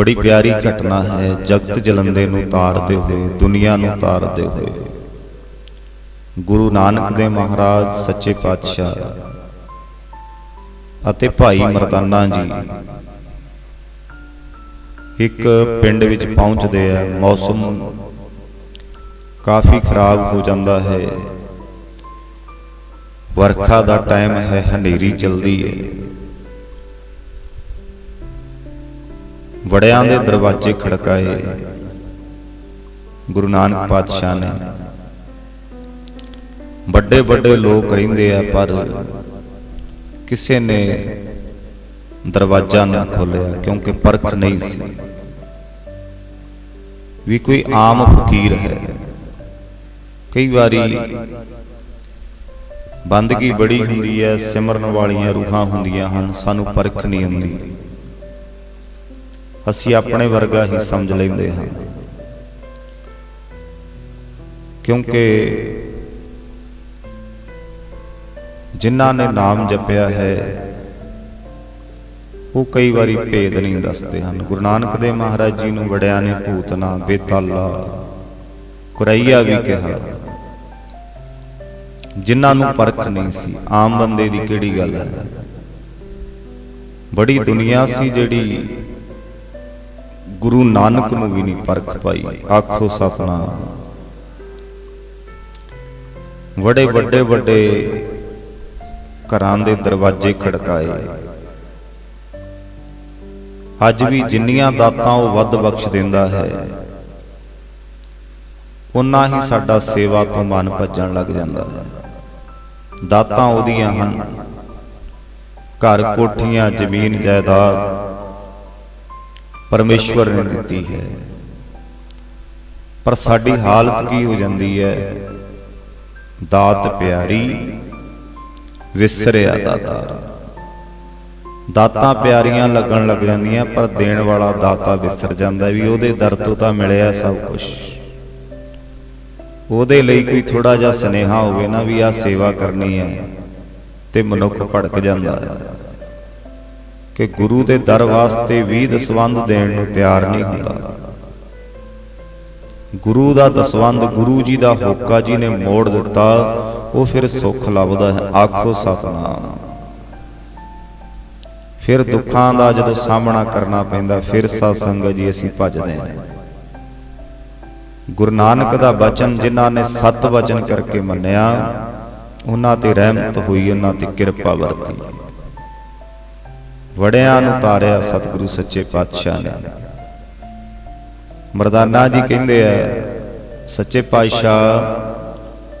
ਬੜੀ ਪਿਆਰੀ ਘਟਨਾ ਹੈ। ਜਗਤ ਜਲੰਦੇ ਨੂੰ ਤਾਰਦੇ ਹੋਏ, ਦੁਨੀਆ ਨੂੰ ਤਾਰਦੇ ਹੋਏ। ਗੁਰੂ ਨਾਨਕ ਦੇ ਮਹਾਰਾਜ, ਸੱਚੇ ਪਾਤਸ਼ਾਹ ਅਤੇ ਭਾਈ ਮਰਦਾਨਾ ਜੀ ਇੱਕ ਪਿੰਡ ਵਿੱਚ ਪਹੁੰਚਦੇ ਆ। ਮੌਸਮ ਕਾਫੀ ਖਰਾਬ ਹੋ ਜਾਂਦਾ ਹੈ। ਵਰਖਾ ਦਾ ਟਾਈਮ ਹੈ, ਹਨੇਰੀ ਚੱਲਦੀ ਹੈ। ਵੜਿਆਂ ਦੇ ਦਰਵਾਜ਼ੇ ਖੜਕਾਏ। ਗੁਰੂ ਨਾਨਕ ਪਾਤਸ਼ਾਹ ਨੇ। ਵੱਡੇ ਵੱਡੇ ਲੋਕ ਰਹਿੰਦੇ ਆ, ਪਰ ਕਿਸੇ ਨੇ ਦਰਵਾਜ਼ਾ ਨਾ ਖੋਲਿਆ ਕਿਉਂਕਿ ਪਰਖ ਨਹੀਂ ਸੀ। ਵੀ ਕੋਈ ਆਮ ਫਕੀਰ ਹੈ। ਕਈ ਵਾਰੀ ਬੰਦਗੀ ਬੜੀ ਹੁੰਦੀ ਹੈ, ਸਿਮਰਨ ਵਾਲੀਆਂ ਰੂਹਾਂ ਹੁੰਦੀਆਂ ਹਨ, ਸਾਨੂੰ ਪਰਖ ਨਹੀਂ ਹੁੰਦੀ ਅਸੀਂ ਆਪਣੇ ਵਰਗਾ ਹੀ ਸਮਝ ਲੈਂਦੇ ਹਾਂ। ਕਿਉਂਕਿ ਜਿਨ੍ਹਾਂ ਨੇ ਨਾਮ ਜਪਿਆ ਹੈ, ਉਹ ਕਈ ਵਾਰੀ ਭੇਦ ਨਹੀਂ ਦੱਸਦੇ ਹਨ। ਗੁਰੂ ਨਾਨਕ ਦੇਵ ਮਹਾਰਾਜ ਜੀ ਨੂੰ ਵੜਿਆ ਨੇ ਭੂਤਨਾ, ਬੇਤਾਲਾ, ਕੁਰਈਆ ਵੀ ਕਿਹਾ, ਜਿਨ੍ਹਾਂ ਨੂੰ ਪਰਖ ਨਹੀਂ ਸੀ। ਆਮ ਬੰਦੇ ਦੀ ਕਿਹੜੀ ਗੱਲ ਹੈ? ਬੜੀ ਦੁਨੀਆ ਸੀ ਜਿਹੜੀ ਗੁਰੂ ਨਾਨਕ ਨੂੰ ਵੀ ਨਹੀਂ ਪਰਖ ਪਾਈ। ਆਖੋ ਸਤਨਾਮ। ਬੜੇ ਵੱਡੇ ਵੱਡੇ ਘਰਾਂ ਦੇ ਦਰਵਾਜ਼ੇ ਖੜਕਾਏ। ਅੱਜ ਵੀ ਜਿੰਨੀਆਂ ਦਾਤਾਂ ਉਹ ਵੱਧ ਬਖਸ਼ ਦਿੰਦਾ ਹੈ। ਉਨਾ ਹੀ ਸਾਡਾ ਸੇਵਾ ਤੋਂ ਮਨ ਭੱਜਣ ਲੱਗ ਜਾਂਦਾ ਹੈ। ਦਾਤਾਂ ਉਹਦੀਆਂ ਹਨ। ਘਰ ਕੋਠੀਆਂ, ਜ਼ਮੀਨ, ਜਾਇਦਾਦ। ਪਰਮੇਸ਼ਵਰ ਨੇ ਦਿੱਤੀ ਹੈ। ਪਰ ਸਾਡੀ ਹਾਲਤ ਕੀ ਹੋ ਜਾਂਦੀ ਹੈ? ਦਾਤ ਪਿਆਰੀ, ਵਿਸਰਿਆ ਦਾਤਾ ਦਾਤਾਂ ਪਿਆਰੀਆਂ ਲੱਗਣ ਲੱਗ ਜਾਂਦੀਆਂ, ਪਰ ਦੇਣ ਵਾਲਾ ਦਾਤਾ ਵਿਸਰ ਜਾਂਦਾ ਵੀ, ਉਹਦੇ ਦਰ ਤੋਂ ਤਾਂ ਮਿਲਿਆ ਸਭ ਕੁਝ ਉਹਦੇ ਲਈ ਕੋਈ ਥੋੜਾ ਜਿਹਾ ਸਨੇਹਾ ਹੋਵੇ ਨਾ ਵੀ ਆ ਸੇਵਾ ਕਰਨੀ ਹੈ ਤੇ ਮਨੁੱਖ ਭੜਕ ਜਾਂਦਾ ਹੈ। ਕਿ ਗੁਰੂ ਦੇ ਦਰ ਵਾਸਤੇ ਵੀ ਦਸਵੰਦ ਦੇਣ ਨੂੰ ਤਿਆਰ ਨਹੀਂ ਹੁੰਦਾ। ਗੁਰੂ ਦਾ ਦਸਵੰਦ ਗੁਰੂ ਜੀ ਦਾ ਹੋਕਾ ਜੀ ਨੇ ਮੋੜ ਦਿੱਤਾ, ਉਹ ਫਿਰ ਸੁੱਖ ਲੱਭਦਾ ਹੈ। ਆਖੋ ਸਤਨਾਮ। ਫਿਰ ਦੁੱਖਾਂ ਦਾ ਜਦੋਂ ਸਾਹਮਣਾ ਕਰਨਾ ਪੈਂਦਾ, ਫਿਰ ਸਾਧ ਸੰਗਤ ਜੀ ਅਸੀਂ ਭੱਜਦੇ ਹਾਂ। ਗੁਰੂ ਨਾਨਕ ਦਾ ਬਚਨ ਜਿਨ੍ਹਾਂ ਨੇ ਸਤ ਵਚਨ ਕਰਕੇ ਮੰਨਿਆ, ਉਹਨਾਂ ਤੇ ਰਹਿਮਤ ਹੋਈ, ਉਹਨਾਂ ਤੇ ਕਿਰਪਾ ਵਰਤੀ। ਵੜਿਆਂ ਨੂੰ ਤਾਰਿਆ ਸਤਿਗੁਰੂ ਸੱਚੇ ਪਾਤਸ਼ਾਹ ਨੇ। ਮਰਦਾਨਾ ਜੀ ਕਹਿੰਦੇ ਆ, ਸੱਚੇ ਪਾਤਸ਼ਾਹ,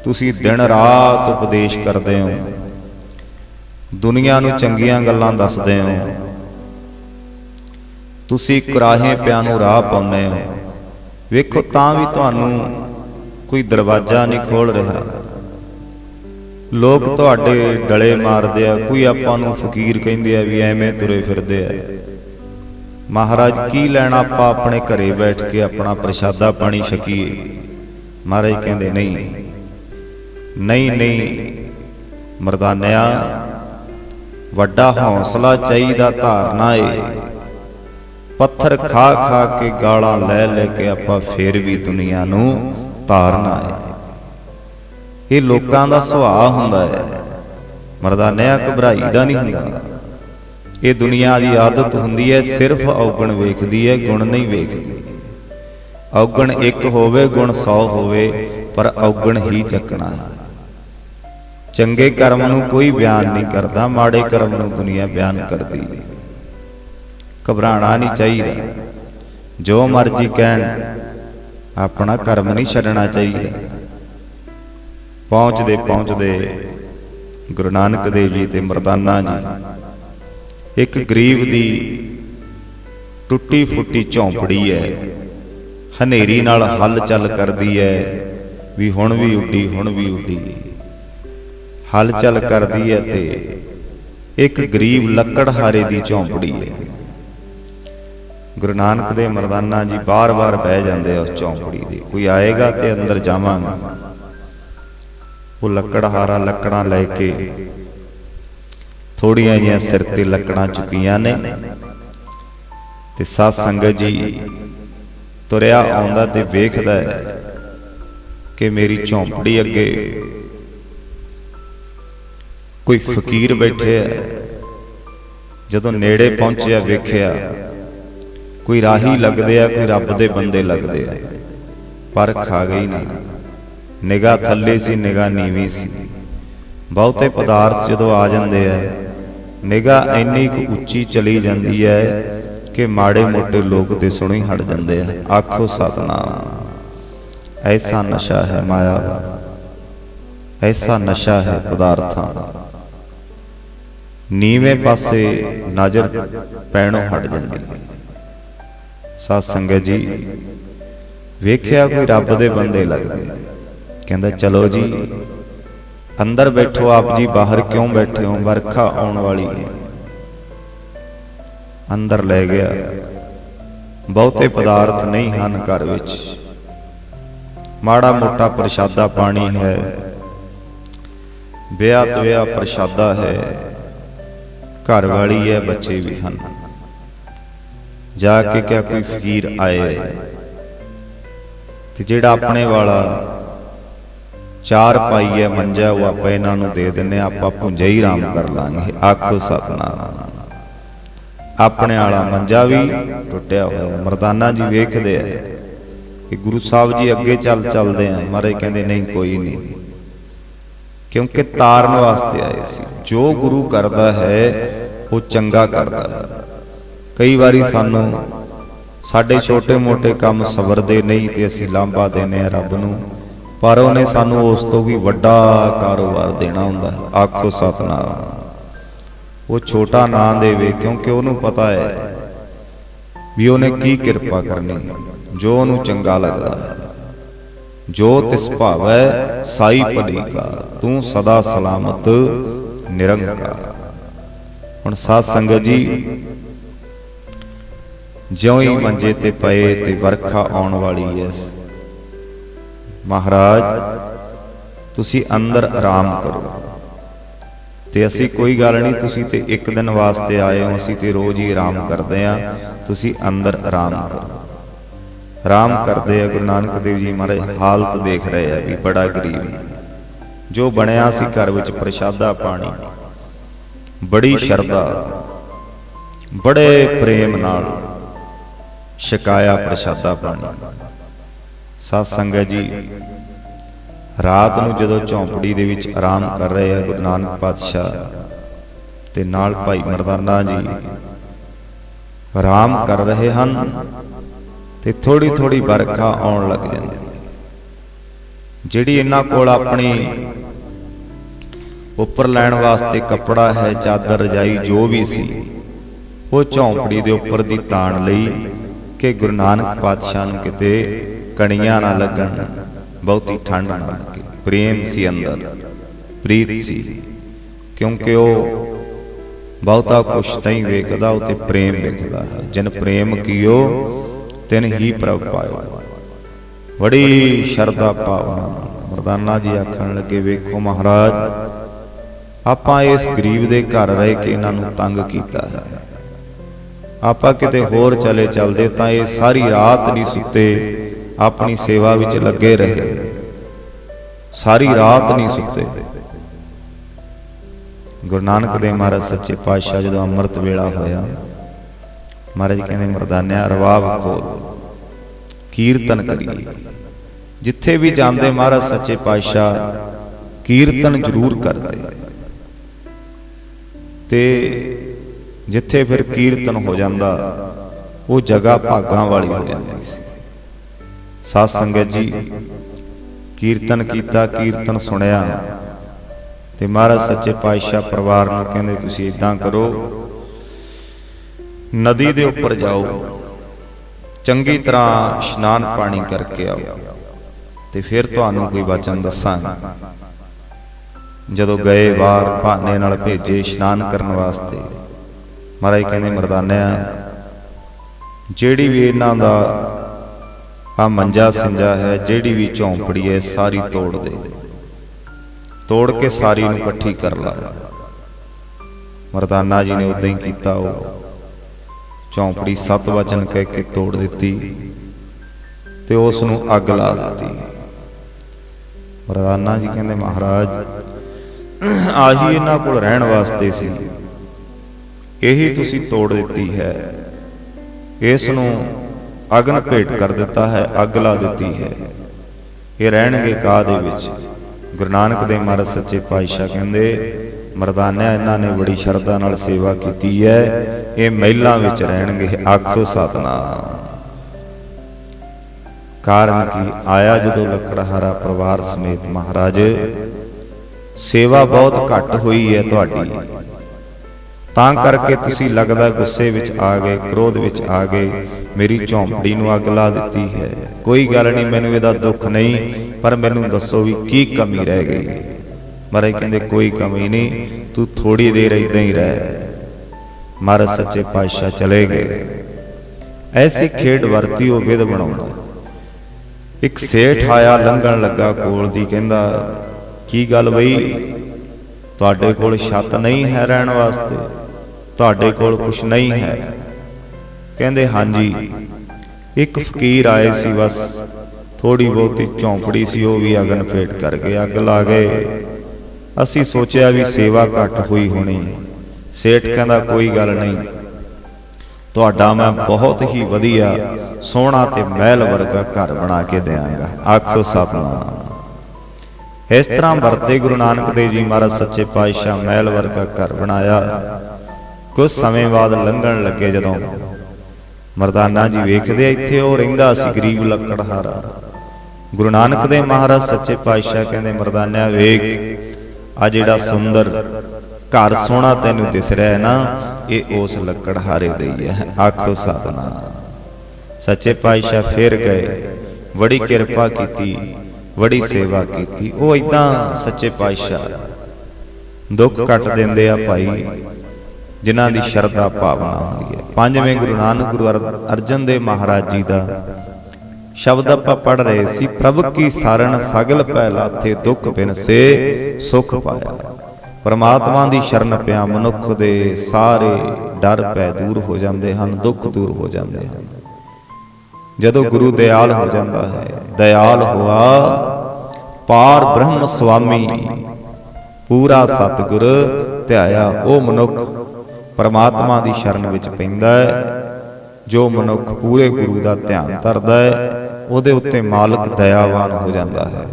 ਤੁਸੀਂ ਦਿਨ ਰਾਤ ਉਪਦੇਸ਼ ਕਰਦੇ ਹੋ। ਦੁਨੀਆ ਨੂੰ ਚੰਗੀਆਂ ਗੱਲਾਂ ਦੱਸਦੇ ਹੋ। ਤੁਸੀਂ ਕਰਾਹੇ ਪਿਆਂ ਨੂੰ ਰਾਹ ਪਾਉਂਦੇ ਹੋ। ਵੇਖੋ ਤਾਂ ਵੀ ਤੁਹਾਨੂੰ ਕੋਈ ਦਰਵਾਜ਼ਾ ਨਹੀਂ ਖੋਲ ਰਿਹਾ। ਲੋਕ ਤੁਹਾਡੇ ਡਲੇ ਮਾਰਦੇ ਆ, ਕੋਈ ਆਪਾਂ ਨੂੰ ਫਕੀਰ ਕਹਿੰਦੇ ਆ ਵੀ ਐਵੇਂ ਤੁਰੇ ਫਿਰਦੇ ਆ। ਮਹਾਰਾਜ, ਕੀ ਲੈਣਾ ਆਪਾਂ ਆਪਣੇ ਘਰੇ ਬੈਠ ਕੇ ਆਪਣਾ ਪ੍ਰਸ਼ਾਦਾ ਪਾਣੀ ਛਕੀਏ? ਮਹਾਰਾਜ ਕਹਿੰਦੇ, ਨਹੀਂ ਨਹੀਂ ਨਹੀਂ, ਮਰਦਾਨਿਆ, ਵੱਡਾ ਹੌਸਲਾ ਚਾਹੀਦਾ ਧਾਰਨਾ ਏ। ਪੱਥਰ ਖਾ ਖਾ ਕੇ ਗਾਲਾਂ ਲੈ ਲੈ ਕੇ ਆਪਾਂ ਫੇਰ ਵੀ ਦੁਨੀਆ ਨੂੰ ਤਾਰਨਾ ਏ। ਇਹ ਲੋਕਾਂ ਦਾ ਸੁਭਾਅ ਹੁੰਦਾ ਹੈ। ਮਰਦਾਨਿਆ ਘਬਰਾਈ ਦਾ ਨਹੀਂ ਹੁੰਦਾ। ਇਹ ਦੁਨੀਆ ਦੀ ਆਦਤ ਹੁੰਦੀ ਹੈ, ਸਿਰਫ ਔਗਣ ਵੇਖਦੀ ਹੈ, ਗੁਣ ਨਹੀਂ ਵੇਖਦੀ। ਔਗਣ ਇੱਕ ਹੋਵੇ, ਗੁਣ 100 ਹੋਵੇ, ਪਰ ਔਗਣ ਹੀ ਚੱਕਣਾ ਹੈ। ਚੰਗੇ ਕਰਮ ਨੂੰ ਕੋਈ ਬਿਆਨ ਨਹੀਂ ਕਰਦਾ, ਮਾੜੇ ਕਰਮ ਨੂੰ ਦੁਨੀਆ ਬਿਆਨ ਕਰਦੀ ਹੈ। ਘਬਰਾਣਾ ਨਹੀਂ ਚਾਹੀਦਾ। ਜੋ ਮਰਜ਼ੀ ਕਹਿਣ, ਆਪਣਾ ਕਰਮ ਨਹੀਂ ਛੱਡਣਾ ਚਾਹੀਦਾ। ਪਹੁੰਚਦੇ ਪਹੁੰਚਦੇ ਗੁਰੂ ਨਾਨਕ ਦੇਵ ਜੀ ਤੇ ਮਰਦਾਨਾ ਜੀ ਇੱਕ ਗਰੀਬ ਦੀ ਟੁੱਟੀ ਫੁੱਟੀ ਝੌਂਪੜੀ ਹੈ। ਹਨੇਰੀ ਨਾਲ ਹੱਲ ਚੱਲ ਕਰਦੀ ਹੈ। ਵੀ ਹੁਣ ਵੀ ਉੱਡੀ ਹੁਣ ਵੀ ਉੱਡੀ। ਹੱਲ ਚੱਲ ਕਰਦੀ ਹੈ ਤੇ ਇੱਕ ਗਰੀਬ ਲੱਕੜਹਾਰੇ ਦੀ ਝੌਂਪੜੀ ਹੈ। ਗੁਰੂ ਨਾਨਕ ਦੇ ਮਰਦਾਨਾ ਜੀ ਬਾਰ-ਬਾਰ ਬਹਿ ਜਾਂਦੇ ਆ ਉਸ ਝੌਂਪੜੀ ਦੇ। ਕੋਈ ਆਏਗਾ ਤੇ ਅੰਦਰ ਜਾਵਾਂਗੇ। ਉਹ ਲੱਕੜਹਾਰਾ ਲੱਕੜਾਂ ਲੈ ਕੇ ਥੋੜੀਆਂ ਜਿਹੀਆਂ ਸਿਰ ਤੇ ਲੱਕੜਾਂ ਚੁੱਕੀਆਂ ਨੇ। ਤੇ ਸਾਧ ਸੰਗਤ ਜੀ ਤੁਰਿਆ ਆਉਂਦਾ ਤੇ ਵੇਖਦਾ ਹੈ ਕਿ ਮੇਰੀ ਝੌਂਪੜੀ ਅੱਗੇ ਕੋਈ ਫਕੀਰ ਬੈਠਿਆ ਜਦੋਂ ਨੇੜੇ ਪਹੁੰਚਿਆ, ਵੇਖਿਆ, ਕੋਈ ਰਾਹੀ ਲੱਗਦੇ ਆ, ਕੋਈ ਰੱਬ ਦੇ ਬੰਦੇ ਲੱਗਦੇ ਆ, ਪਰ ਖਾ ਗਈ ਨਹੀਂ। ਨਿਗਾਹ ਥੱਲੇ ਸੀ ਨਿਗਾ ਨੀਵੀਂ ਸੀ। ਬਹੁਤੇ ਪਦਾਰਥ ਜਦੋਂ ਆ ਜਾਂਦੇ ਆ, ਨਿਗਾਹ ਇੰਨੀ ਕੁ ਉੱਚੀ ਚਲੀ ਜਾਂਦੀ ਹੈ ਕਿ ਮਾੜੇ ਮੋਟੇ ਲੋਕ ਤੇ ਸੁਣੀ ਹੀ ਹਟ ਜਾਂਦੇ ਆ। ਆਖੋ ਸਤਨਾਮ। ਐਸਾ ਨਸ਼ਾ ਹੈ ਮਾਇਆ ਦਾ। ਐਸਾ ਨਸ਼ਾ ਹੈ ਪਦਾਰਥਾਂ ਦਾ। ਨੀਵੇਂ ਪਾਸੇ ਨਜ਼ਰ ਪੈਣੋਂ ਹਟ ਜਾਂਦੀ। ਹੈ ਸਾਧ ਸੰਗਤ ਜੀ, ਵੇਖਿਆ ਕੋਈ ਰੱਬ ਦੇ ਬੰਦੇ ਲੱਗਦੇ ਕਹਿੰਦਾ, ਚਲੋ ਜੀ, ਅੰਦਰ ਬੈਠੋ ਆਪ ਜੀ, ਬਾਹਰ ਕਿਉਂ ਬੈਠੇ ਹੋ? ਵਰਖਾ ਆਉਣ ਵਾਲੀ ਹੈ। ਅੰਦਰ ਲੈ ਗਿਆ। ਬਹੁਤੇ ਪਦਾਰਥ ਨਹੀਂ ਹਨ ਘਰ ਵਿੱਚ। ਮਾੜਾ ਮੋਟਾ ਪ੍ਰਸ਼ਾਦਾ ਪਾਣੀ ਹੈ। ਵਿਆਹ ਤਵਿਆ ਪ੍ਰਸ਼ਾਦਾ ਹੈ। ਘਰ ਵਾਲੀ ਹੈ, ਬੱਚੇ ਵੀ ਹਨ। ਜਾ ਕੇ ਕਿਹਾ ਕੋਈ ਫਕੀਰ ਆਏ। ਤੇ ਜਿਹੜਾ ਆਪਣੇ ਵਾਲਾ ਚਾਰ ਪਾਈ ਹੈ ਮੰਜਾ ਉਹ ਆਪਾਂ ਇਹਨਾਂ ਨੂੰ ਦੇ ਦਿੰਨੇ ਹਾਂ, ਆਪਾਂ ਭੁੰਜੇ ਹੀ ਰਾਮ ਕਰ ਲਾਂਗੇ। ਆਖੋ ਸਤਨਾਮ। ਆਪਣੇ ਵਾਲਾ ਮੰਜਾ ਵੀ ਟੁੱਟਿਆ ਹੋਇਆ ਮਰਦਾਨਾ ਜੀ ਵੇਖਦੇ ਆ ਕਿ ਗੁਰੂ ਸਾਹਿਬ ਜੀ ਅੱਗੇ ਚੱਲ ਚੱਲਦੇ ਆ। ਮਾਰੇ ਕਹਿੰਦੇ ਨਹੀਂ ਕੋਈ ਨਹੀਂ। ਕਿਉਂਕਿ ਤਾਰਨ ਵਾਸਤੇ ਆਏ ਸੀ। ਜੋ ਗੁਰੂ ਕਰਦਾ ਹੈ ਉਹ ਚੰਗਾ ਕਰਦਾ ਹੈ। ਕਈ ਵਾਰੀ ਸਾਨੂੰ ਸਾਡੇ ਛੋਟੇ-ਮੋਟੇ ਕੰਮ ਸਬਰਦੇ ਨਹੀਂ ਤੇ ਅਸੀਂ ਲਾਂਭਾ ਦੇਨੇ ਆ ਰੱਬ ਨੂੰ। ਪਰ ਉਹਨੇ ਸਾਨੂੰ ਉਸ ਤੋਂ ਵੀ ਵੱਡਾ ਕਾਰੋਬਾਰ ਦੇਣਾ ਹੁੰਦਾ ਹੈ। ਆਖੋ ਸਤਨਾਮ। ਉਹ ਛੋਟਾ ਨਾਂ ਦੇਵੇ ਕਿਉਂਕਿ ਉਹਨੂੰ ਪਤਾ ਹੈ ਵੀ ਉਹਨੇ ਕੀ ਕਿਰਪਾ ਕਰਨੀ ਜੋ ਉਹਨੂੰ ਚੰਗਾ ਲੱਗਦਾ ਜੋ ਤਿਸ ਭਾਵੈ ਸਾਈ ਭਲੀ ਕਾ ਤੂੰ ਸਦਾ ਸਲਾਮਤ, ਨਿਰੰਕਾਰ। ਹੁਣ ਸਾਧ ਸੰਗਤ ਜੀ, ਜਿਉਂ ਹੀ ਮੰਜੇ ਤੇ ਪਏ ਤੇ ਵਰਖਾ ਆਉਣ ਵਾਲੀ ਹੈ ਮਹਾਰਾਜ, ਤੁਸੀਂ ਅੰਦਰ ਆਰਾਮ ਕਰੋ। ਤੇ ਅਸੀਂ ਕੋਈ ਗੱਲ ਨਹੀਂ, ਤੁਸੀਂ ਤੇ ਇੱਕ ਦਿਨ ਵਾਸਤੇ ਆਏ ਹੋ, ਅਸੀਂ ਤੇ ਰੋਜ਼ ਹੀ ਆਰਾਮ ਕਰਦੇ ਆ ਤੁਸੀਂ ਅੰਦਰ ਆਰਾਮ ਕਰੋ। ਆਰਾਮ ਕਰਦੇ ਆ, ਗੁਰੂ ਨਾਨਕ ਦੇਵ ਜੀ ਮਹਾਰਾਜ ਹਾਲਤ ਦੇਖ ਰਹੇ ਆ ਵੀ ਬੜਾ ਗਰੀਬ ਜੋ ਬਣਿਆ ਸੀ ਘਰ ਵਿੱਚ ਪ੍ਰਸ਼ਾਦਾ ਪਾਣੀ, ਬੜੀ ਸ਼ਰਧਾ, ਬੜੇ ਪ੍ਰੇਮ ਨਾਲ ਛਕਾਇਆ ਪ੍ਰਸ਼ਾਦਾ ਪਾਣੀ। ਸਾਧ ਸੰਗਤ ਜੀ, ਰਾਤ ਨੂੰ ਜਦੋਂ ਝੌਂਪੜੀ ਦੇ ਵਿੱਚ ਆਰਾਮ ਕਰ ਰਹੇ ਆ ਗੁਰੂ ਨਾਨਕ ਪਾਤਸ਼ਾਹ ਤੇ ਨਾਲ ਭਾਈ ਮਰਦਾਨਾ ਜੀ ਆਰਾਮ ਕਰ ਰਹੇ ਹਨ ਤੇ ਥੋੜੀ ਥੋੜੀ ਵਰਖਾ ਆਉਣ ਲੱਗ ਜਾਂਦੀ ਹੈ। ਜਿਹੜੀ ਇਹਨਾਂ ਕੋਲ ਆਪਣੀ ਉੱਪਰ ਲੈਣ ਵਾਸਤੇ ਕੱਪੜਾ ਹੈ, ਚਾਦਰ, ਰਜਾਈ, ਜੋ ਵੀ ਸੀ, ਉਹ ਝੌਂਪੜੀ ਦੇ ਉੱਪਰ ਦੀ ਤਾਣ ਲਈ ਕਿ ਗੁਰੂ ਨਾਨਕ ਪਾਤਸ਼ਾਹ ਨੂੰ ਕਿਤੇ ਕਣੀਆਂ ਨਾ ਲੱਗਣ, ਬਹੁਤੀ ਠੰਡ ਨਾ ਲੱਗੇ। ਪ੍ਰੇਮ ਸੀ ਅੰਦਰ, ਪ੍ਰੀਤ ਸੀ। ਕਿਉਂਕਿ ਉਹ ਬਹੁਤਾ ਕੁਛ ਨਹੀਂ ਵੇਖਦਾ, ਉਹ ਪ੍ਰੇਮ ਵੇਖਦਾ ਹੈ। ਜਿਨ ਪ੍ਰੇਮ ਕੀਓ, ਤਿਨ ਹੀ ਪ੍ਰਭ ਪਾਇਓ। ਬੜੀ ਸ਼ਰਧਾ ਭਾਵਨਾ ਮਰਦਾਨਾ ਜੀ ਆਖਣ ਲੱਗੇ, ਵੇਖੋ ਮਹਾਰਾਜ, ਆਪਾਂ ਇਸ ਗਰੀਬ ਦੇ ਘਰ ਰਹਿ ਕੇ ਇਹਨਾਂ ਨੂੰ ਤੰਗ ਕੀਤਾ ਹੈ। ਆਪਾਂ ਕਿਤੇ ਹੋਰ ਚਲੇ ਚੱਲਦੇ ਤਾਂ ਇਹ ਸਾਰੀ ਰਾਤ ਨਹੀਂ ਸੁੱਤੇ। ਆਪਣੀ ਸੇਵਾ ਵਿੱਚ ਲੱਗੇ ਰਹੇ। ਸਾਰੀ ਰਾਤ ਨਹੀਂ ਸੁੱਤੇ। ਗੁਰੂ ਨਾਨਕ ਦੇਵ ਮਹਾਰਾਜ ਸੱਚੇ ਪਾਤਸ਼ਾਹ ਜਦੋਂ ਅੰਮ੍ਰਿਤ ਵੇਲਾ ਹੋਇਆ, ਮਹਾਰਾਜ ਕਹਿੰਦੇ, ਮਰਦਾਨਿਆ, ਰਵਾਬ ਖੋਲ, ਕੀਰਤਨ ਕਰੀਏ। ਜਿੱਥੇ ਵੀ ਜਾਂਦੇ ਮਹਾਰਾਜ ਸੱਚੇ ਪਾਤਸ਼ਾਹ, ਕੀਰਤਨ ਜ਼ਰੂਰ ਕਰਦੇ। ਤੇ ਜਿੱਥੇ ਫਿਰ ਕੀਰਤਨ ਹੋ ਜਾਂਦਾ, ਉਹ ਜਗ੍ਹਾ ਭਾਗਾਂ ਵਾਲੀ ਹੋ ਜਾਂਦੀ ਸੀ। ਸਾਧ ਸੰਗਤ ਜੀ, ਕੀਰਤਨ ਕੀਤਾ, ਕੀਰਤਨ ਸੁਣਿਆ ਤੇ ਮਹਾਰਾਜ ਸੱਚੇ ਪਾਤਸ਼ਾਹ ਪਰਿਵਾਰ ਨੂੰ ਕਹਿੰਦੇ, ਤੁਸੀਂ ਇਦਾਂ ਕਰੋ, ਨਦੀ ਦੇ ਉੱਪਰ ਜਾਓ, ਚੰਗੀ ਤਰ੍ਹਾਂ ਇਸ਼ਨਾਨ ਪਾਣੀ ਕਰਕੇ ਆਓ ਤੇ ਫਿਰ ਤੁਹਾਨੂੰ ਕੋਈ ਵਚਨ ਦੱਸਾਂਗੇ। ਜਦੋਂ ਗਏ ਵਾਰ ਬਹਾਨੇ ਨਾਲ ਭੇਜੇ ਇਸ਼ਨਾਨ ਕਰਨ ਵਾਸਤੇ, ਮਹਾਰਾਜ ਕਹਿੰਦੇ, ਮਰਦਾਨਿਆ, ਜਿਹੜੀ ਵੀ ਇਹਨਾਂ ਦਾ ਆ ਮੰਜਾ ਸਿੰਜਾ ਹੈ, ਜਿਹੜੀ ਵੀ ਝੌਂਪੜੀ ਹੈ ਸਾਰੀ ਤੋੜ ਦੇ। ਤੋੜ ਕੇ ਸਾਰੀ ਨੂੰ ਇਕੱਠੀ ਕਰ ਲਾ। ਮਰਦਾਨਾ ਜੀ ਨੇ ਉਦਾਂ ਹੀ ਕੀਤਾ ਉਹ। ਝੌਂਪੜੀ ਸਤ ਵਚਨ ਕਹਿ ਕੇ ਤੋੜ ਦਿੱਤੀ ਤੇ ਉਸ ਨੂੰ ਅੱਗ ਲਾ ਦਿੱਤੀ। ਮਰਦਾਨਾ ਜੀ ਕਹਿੰਦੇ, ਮਹਾਰਾਜ, ਆਹੀ ਇਹਨਾਂ ਕੋਲ ਰਹਿਣ ਵਾਸਤੇ ਸੀ। ਇਹੀ ਤੁਸੀਂ ਤੋੜ ਦਿੱਤੀ ਹੈ। ਇਸ ਨੂੰ ਅਗਨ ਭੇਟ ਕਰ ਦਿੱਤਾ ਹੈ, ਅੱਗ ਲਾ ਦਿੱਤੀ ਹੈ। ਇਹ ਰਹਿਣਗੇ ਕਾਹ ਦੇ ਵਿੱਚ? ਗੁਰੂ ਨਾਨਕ ਦੇ ਮਹਾਰਾਜ ਸੱਚੇ ਪਾਤਸ਼ਾਹ ਕਹਿੰਦੇ, ਮਰਦਾਨਿਆ, ਇਹਨਾਂ ਨੇ ਬੜੀ ਸ਼ਰਧਾ ਨਾਲ ਸੇਵਾ ਕੀਤੀ ਹੈ। ਇਹ ਮਹਿਲਾਂ ਵਿੱਚ ਰਹਿਣਗੇ, ਆਖੋ ਸਤਨਾਮ। ਕਾਰਨ ਕੀ? ਆਇਆ ਜਦੋਂ ਲੱਕੜਹਾਰਾ ਪਰਿਵਾਰ ਸਮੇਤ ਮਹਾਰਾਜ, ਸੇਵਾ ਬਹੁਤ ਘੱਟ ਹੋਈ ਹੈ ਤੁਹਾਡੀ। ਤਾਂ ਕਰਕੇ ਤੁਸੀਂ ਲੱਗਦਾ ਗੁੱਸੇ ਵਿੱਚ ਆ ਗਏ, ਕ੍ਰੋਧ ਵਿੱਚ ਆ ਗਏ, ਮੇਰੀ ਝੌਂਪੜੀ ਨੂੰ ਅੱਗ ਲਾ ਦਿੱਤੀ ਹੈ। ਕੋਈ ਗੱਲ ਨਹੀਂ, ਮੈਨੂੰ ਇਹਦਾ ਦੁੱਖ ਨਹੀਂ, ਪਰ ਮੈਨੂੰ ਦੱਸੋ ਵੀ ਕੀ ਕਮੀ ਰਹਿ ਗਈ। ਮਹਾਰਾਜ ਕਹਿੰਦੇ, ਕੋਈ ਕਮੀ ਨਹੀਂ, ਤੂੰ ਥੋੜੀ ਦੇਰ ਇਦਾਂ ਹੀ ਰਹਿ। ਮਹਾਰਾਜ ਸੱਚੇ ਪਾਤਸ਼ਾਹ ਚਲੇ ਗਏ। ਐਸੀ ਖੇਡ ਵਰਤੀ ਉਹ ਵਿਦ ਬਣਾਉਂਦਾ। ਇੱਕ ਸੇਠ ਆਇਆ, ਲੰਘਣ ਲੱਗਾ ਕੋਲ ਦੀ, ਕਹਿੰਦਾ, ਕੀ ਗੱਲ ਬਈ? ਤੁਹਾਡੇ ਕੋਲ ਛੱਤ ਨਹੀਂ ਹੈ ਰਹਿਣ ਵਾਸਤੇ। ਤੁਹਾਡੇ ਕੋਲ ਕੁਝ ਨਹੀਂ ਹੈ। ਕਹਿੰਦੇ, ਹਾਂਜੀ। ਇੱਕ ਫਕੀਰ ਆਏ ਸੀ ਬਸ। ਥੋੜੀ ਬਹੁਤੀ ਝੌਂਪੜੀ ਸੀ, ਉਹ ਵੀ ਅਗਨ ਫੇਟ ਕਰ ਗਏ, ਅੱਗ ਲਾ ਗਏ। ਅਸੀਂ ਸੋਚਿਆ ਵੀ ਸੇਵਾ ਘੱਟ ਹੋਈ ਹੋਣੀ। ਸੇਠ ਕਹਿੰਦਾ ਕੋਈ ਗੱਲ ਨਹੀਂ। ਤੁਹਾਡਾ ਮੈਂ ਬਹੁਤ ਹੀ ਵਧੀਆ ਸੋਹਣਾ ਤੇ ਮਹਿਲ ਵਰਗਾ ਘਰ ਬਣਾ ਕੇ ਦਿਆਂਗਾ। ਆਖੋ ਸਤਨਾਮ। ਇਸ ਤਰ੍ਹਾਂ ਵਰਤੇ ਗੁਰੂ ਨਾਨਕ ਦੇਵ ਜੀ ਮਹਾਰਾਜ ਸੱਚੇ ਪਾਤਸ਼ਾਹ ਮਹਿਲ ਵਰਗਾ ਘਰ ਬਣਾਇਆ। ਕੁਝ ਸਮੇਂ ਬਾਅਦ ਲੰਘਣ ਲੱਗੇ ਜਦੋਂ ਮਰਦਾਨਾ ਜੀ ਵੇਖਦੇ ਆ, ਇੱਥੇ ਉਹ ਰਹਿੰਦਾ ਸੀ ਗਰੀਬ ਲੱਕੜਹਾਰਾ। ਗੁਰੂ ਨਾਨਕ ਦੇਵ ਮਹਾਰਾਜ ਸੱਚੇ ਪਾਤਸ਼ਾਹ ਕਹਿੰਦੇ ਮਰਦਾਨਿਆ ਵੇਖ, ਆ ਜਿਹੜਾ ਸੁੰਦਰ ਘਰ ਸੋਹਣਾ ਤੈਨੂੰ ਦਿਸ ਰਿਹਾ ਹੈ ਨਾ, ਇਹ ਉਸ ਲੱਕੜਹਾਰੇ ਦੇ ਹੀ ਹੈ। ਆਖੋ ਸਤਨਾਮ ਸੱਚੇ ਪਾਤਸ਼ਾਹ ਫਿਰ ਗਏ, ਬੜੀ ਕਿਰਪਾ ਕੀਤੀ। ਬੜੀ ਸੇਵਾ ਕੀਤੀ। ਉਹ ਇਦਾਂ ਸੱਚੇ ਪਾਤਸ਼ਾਹ ਦੁੱਖ ਕੱਟ ਦਿੰਦੇ ਆ ਭਾਈ, ਜਿਨ੍ਹਾਂ ਦੀ ਸ਼ਰਧਾ ਭਾਵਨਾ ਹੁੰਦੀ ਹੈ। ਪੰਜਵੇਂ ਗੁਰੂ ਨਾਨਕ ਗੁਰੂ ਅਰ- ਅਰਜਨ ਦੇਵ ਮਹਾਰਾਜ ਜੀ ਦਾ ਸ਼ਬਦ ਆਪਾਂ ਪੜ ਰਹੇ ਸੀ, ਪ੍ਰਭ ਕੀ ਸਾਰਣ ਸਗਲ ਪੈ ਦੁੱਖ ਬਿਨ ਸੇ, ਸੁਖ ਪਾਇਆ। ਪਰਮਾਤਮਾ ਦੀ ਸ਼ਰਨ ਪਿਆ ਮਨੁੱਖ ਦੇ ਸਾਰੇ ਡਰ ਪੈ ਦੂਰ ਹੋ ਜਾਂਦੇ ਹਨ, ਦੁੱਖ ਦੂਰ ਹੋ ਜਾਂਦੇ ਹਨ। ਜਦੋਂ ਗੁਰੂ ਦਿਆਲ ਹੋ ਜਾਂਦਾ ਹੈ, ਦਿਆਲ ਹੋਆ ਪਾਰ ਬ੍ਰਹਮ ਸੁਆਮੀ ਪੂਰਾ ਸਤਿਗੁਰ ਧਿਆਇਆ ਉਹ ਮਨੁੱਖ ਪਰਮਾਤਮਾ ਦੀ ਸ਼ਰਨ ਵਿੱਚ ਪੈਂਦਾ ਹੈ, ਜੋ ਮਨੁੱਖ ਪੂਰੇ ਗੁਰੂ ਦਾ ਧਿਆਨ ਧਰਦਾ ਹੈ, ਉਹਦੇ ਉੱਤੇ ਮਾਲਕ ਦਇਆਵਾਨ ਹੋ ਜਾਂਦਾ ਹੈ।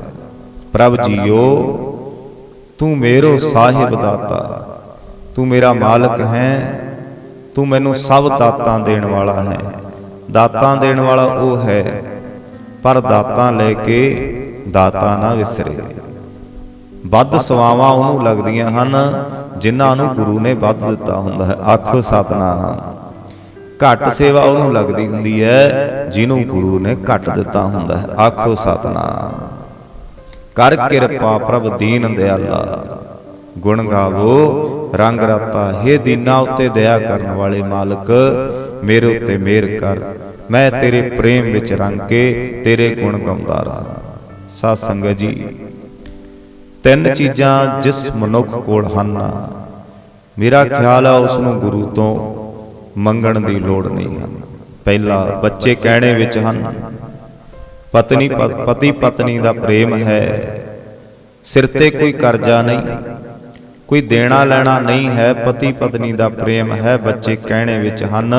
ਪ੍ਰਭ ਜੀਓ, ਤੂੰ ਮੇਰੋ ਸਾਹਿਬ ਦਾਤਾ, ਤੂੰ ਮੇਰਾ ਮਾਲਕ ਹੈ, ਤੂੰ ਮੈਨੂੰ ਸਭ ਦਾਤਾਂ ਦੇਣ ਵਾਲਾ ਹੈ। ਦਾਤਾਂ ਦੇਣ ਵਾਲਾ ਉਹ ਹੈ, ਪਰ ਦਾਤਾਂ ਲੈ ਕੇ ਦਾਤਾ ਨਾ ਵਿਸਰੇ। ਵੱਧ ਸਵਾਵਾਂ ਉਹਨੂੰ ਲੱਗਦੀਆਂ ਹਨ, ਜਿਨ੍ਹਾਂ ਨੂੰ ਗੁਰੂ ਨੇ ਵੱਧ ਦਿੱਤਾ ਹੁੰਦਾ ਹੈ। ਆਖੋ ਸਤਨਾਮ। ਘੱਟ ਸੇਵਾ ਉਹਨੂੰ ਲੱਗਦੀ ਹੁੰਦੀ ਹੈ, ਜਿਹਨੂੰ ਗੁਰੂ ਨੇ ਘੱਟ ਦਿੱਤਾ ਹੁੰਦਾ ਹੈ। ਆਖੋ ਸਤਨਾਮ। ਕਰ ਕਿਰਪਾ ਪ੍ਰਭ ਦੀਨ ਦਿਆਲਾ। ਗੁਣ ਗਾਵੋ, ਰੰਗ ਰਾਤਾ। ਹੇ ਦੀਨਾ ਉੱਤੇ ਦਇਆ ਕਰਨ ਵਾਲੇ ਮਾਲਕ, ਮੇਰੇ ਉੱਤੇ ਮਿਹਰ ਕਰ। ਮੈਂ ਤੇਰੇ ਪ੍ਰੇਮ ਵਿੱਚ ਰੰਗ ਕੇ ਤੇਰੇ ਗੁਣ ਗਾਉਂਦਾ ਰਹਾ। ਸਾਧ ਸੰਗਤ ਜੀ। ਤਿੰਨ ਚੀਜ਼ਾਂ ਜਿਸ ਮਨੁੱਖ ਕੋਲ ਹਨ। ਮੇਰਾ ਖਿਆਲ ਆ ਉਸ ਨੂੰ ਗੁਰੂ ਤੋਂ ਮੰਗਣ ਦੀ ਲੋੜ ਨਹੀਂ ਹੈ ਪਹਿਲਾ ਬੱਚੇ ਕਹਿਣੇ ਵਿੱਚ ਹਨ ਪਤਨੀ ਪਤੀ ਪਤਨੀ ਦਾ ਪ੍ਰੇਮ ਹੈ। ਸਿਰ ਤੇ ਕੋਈ ਕਰਜ਼ਾ ਨਹੀਂ। ਕੋਈ ਦੇਣਾ ਲੈਣਾ ਨਹੀਂ ਹੈ, ਪਤੀ ਪਤਨੀ ਦਾ ਪ੍ਰੇਮ ਹੈ, ਬੱਚੇ ਕਹਿਣੇ ਵਿੱਚ ਹਨ,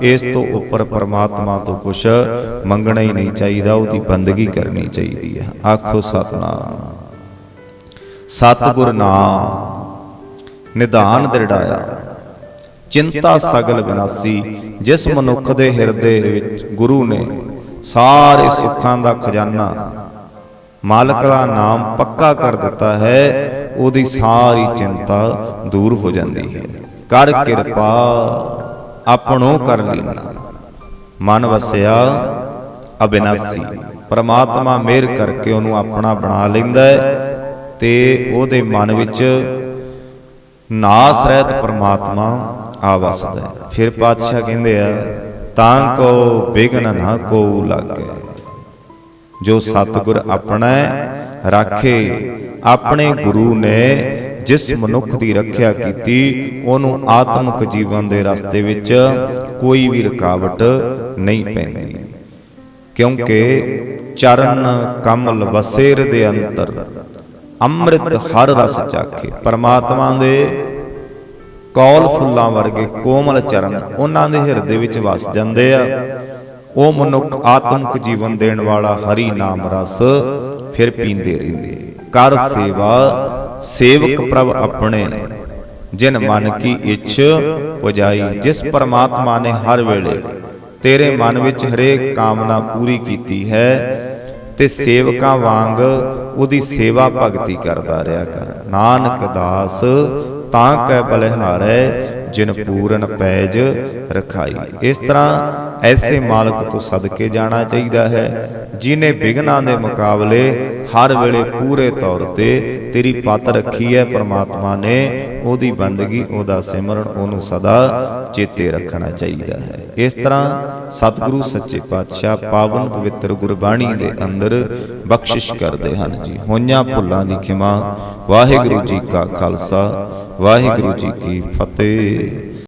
ਇਸ ਤੋਂ ਉੱਪਰ ਪਰਮਾਤਮਾ ਤੋਂ ਕੁਛ ਮੰਗਣਾ ਹੀ ਨਹੀਂ ਚਾਹੀਦਾ, ਉਹਦੀ ਬੰਦਗੀ ਕਰਨੀ ਚਾਹੀਦੀ ਹੈ। ਆਖੋ ਸਤਨਾਮ। ਸਤਿਗੁਰ ਨਾਮ, ਨਿਧਾਨ ਦ੍ਰਿੜਾਇਆ। ਚਿੰਤਾ ਸਗਲ ਵਿਨਾਸੀ, ਜਿਸ ਮਨੁੱਖ ਦੇ ਹਿਰਦੇ ਵਿੱਚ ਗੁਰੂ ਨੇ ਸਾਰੇ ਸੁੱਖਾਂ ਦਾ ਖਜ਼ਾਨਾ ਮਾਲਕ ਦਾ ਨਾਮ ਪੱਕਾ ਕਰ ਦਿੱਤਾ ਹੈ ਉਹਦੀ ਸਾਰੀ ਚਿੰਤਾ ਦੂਰ ਹੋ ਜਾਂਦੀ ਹੈ। ਕਰ ਕਿਰਪਾ ਆਪਣੋ ਕਰ ਲੀਨਾ। ਮਨ ਵਸਿਆ ਅਬਿਨਾਸੀ। ਪਰਮਾਤਮਾ ਮਿਹਰ ਕਰਕੇ ਉਹਨੂੰ ਆਪਣਾ ਬਣਾ ਲੈਂਦਾ ਹੈ ਤੇ ਉਹਦੇ ਮਨ ਵਿੱਚ ਨਾਸ ਰਹਿਤ ਪਰਮਾਤਮਾ ਆ ਵਸਦਾ ਹੈ। ਫਿਰ ਪਾਤਸ਼ਾਹ ਕਹਿੰਦੇ ਆ ਤਾਂ ਕੋ ਬਿਗਨ ਨਾ ਕੋ ਲਾਗੇ। ਜੋ ਸਤਿਗੁਰ ਆਪਣਾ ਰਾਖੇ ਆਪਣੇ ਗੁਰੂ ਨੇ ਜਿਸ ਮਨੁੱਖ ਦੀ ਰੱਖਿਆ ਕੀਤੀ, ਉਹਨੂੰ ਆਤਮਿਕ ਜੀਵਨ ਦੇ ਰਸਤੇ ਵਿੱਚ ਕੋਈ ਵੀ ਰੁਕਾਵਟ ਨਹੀਂ ਪੈਂਦੀ। ਕਿਉਂਕਿ ਚਰਨ ਕਮਲ ਵਸੇਰ ਦੇ ਅੰਤਰ, ਅੰਮ੍ਰਿਤ ਹਰ ਰਸ ਚਾਖੇ, ਪਰਮਾਤਮਾ ਦੇ ਕੌਲ ਫੁੱਲਾਂ ਵਰਗੇ ਕੋਮਲ ਚਰਨ ਉਹਨਾਂ ਦੇ ਹਿਰਦੇ ਵਿੱਚ ਵਸ ਜਾਂਦੇ ਆ। ਉਹ ਮਨੁੱਖ ਆਤਮਿਕ ਜੀਵਨ ਦੇਣ ਵਾਲਾ ਹਰੀ ਨਾਮ ਰਸ ਫਿਰ ਪੀਂਦੇ ਰਹਿੰਦੇ। ਕਰ ਸੇਵਾ ਸੇਵਕ ਪ੍ਰਭ ਆਪਣੇ। ਜਿਨ ਮਨ ਕੀ ਇੱਛ ਪੁਜਾਈ। ਜਿਸ ਪਰਮਾਤਮਾ ਨੇ ਹਰ ਵੇਲੇ ਤੇਰੇ ਮਨ ਵਿੱਚ ਹਰੇਕ ਕਾਮਨਾ ਪੂਰੀ ਕੀਤੀ ਹੈ ਤੇ ਸੇਵਕਾਂ ਵਾਂਗ ਉਹਦੀ ਸੇਵਾ ਭਗਤੀ ਕਰਦਾ ਰਿਹਾ ਕਰ। ਨਾਨਕ ਦਾਸ ਤਾਂ ਕੈ ਬਲਿਹਾਰੈ ਜਿਨ ਪੂਰਨ ਪੈਜ ਰਖਾਈ। ਇਸ ਤਰ੍ਹਾਂ ਐਸੇ ਮਾਲਕ ਤੋਂ ਸਦਕੇ ਜਾਣਾ ਚਾਹੀਦਾ ਹੈ, ਜਿਨੇ ਬਿਗਨਾਂ ਦੇ ਮੁਕਾਬਲੇ ਹਰ ਵੇਲੇ ਪੂਰੇ ਤੌਰ ਤੇ ਤੇਰੀ ਪੱਤ ਰੱਖੀ ਹੈ, ਪ੍ਰਮਾਤਮਾ ਨੇ ਉਹਦੀ ਬੰਦਗੀ, ਉਹਦਾ ਸਿਮਰਨ, ਉਹਨੂੰ ਸਦਾ ਚੇਤੇ ਰੱਖਣਾ ਚਾਹੀਦਾ ਹੈ। ਇਸ ਤਰ੍ਹਾਂ ਸਤਿਗੁਰੂ ਸੱਚੇ ਪਾਤਸ਼ਾਹ ਪਾਵਨ ਪਵਿੱਤਰ ਗੁਰਬਾਣੀ ਦੇ ਅੰਦਰ ਬਖਸ਼ਿਸ਼ ਕਰਦੇ ਹਨ ਜੀ। ਹੋਈਆਂ ਭੁੱਲਾਂ ਦੀ ਖਿਮਾ, ਵਾਹਿਗੁਰੂ ਜੀ ਕਾ ਖਾਲਸਾ ਵਾਹਿਗੁਰੂ ਜੀ ਕੀ ਫਤਿਹ।